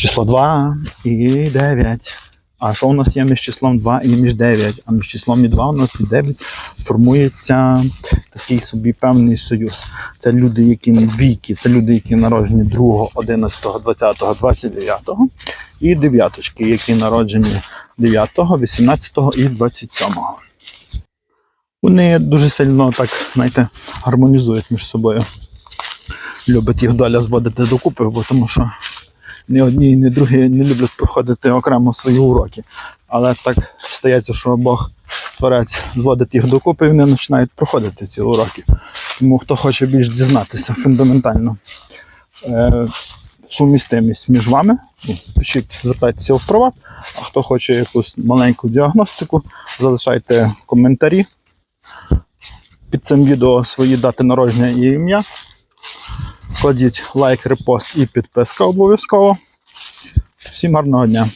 Число 2 і 9. А що у нас є між числом 2 і між 9? А між числом і 2 у нас і 9 формується такий собі певний союз. Це люди, які двійки, це люди, які народжені 2, 11, 20, 29 і дев'яточки, які народжені 9, 18 і 27. Вони дуже сильно так, знаєте, гармонізують між собою. Любить їх доля зводити докупи, бо тому що ні одні, ні другі не люблять проходити окремо свої уроки. Але так стається, що Бог творець зводить їх докупи, і вони починають проходити ці уроки. Тому хто хоче більш дізнатися фундаментально е, сумістимість між вами, ну, пишіть, звертайтеся в приват. А хто хоче якусь маленьку діагностику, залишайте коментарі під цим відео свої дати народження і ім'я. Кладіть лайк, репост і підписка обов'язково. Всім гарного дня!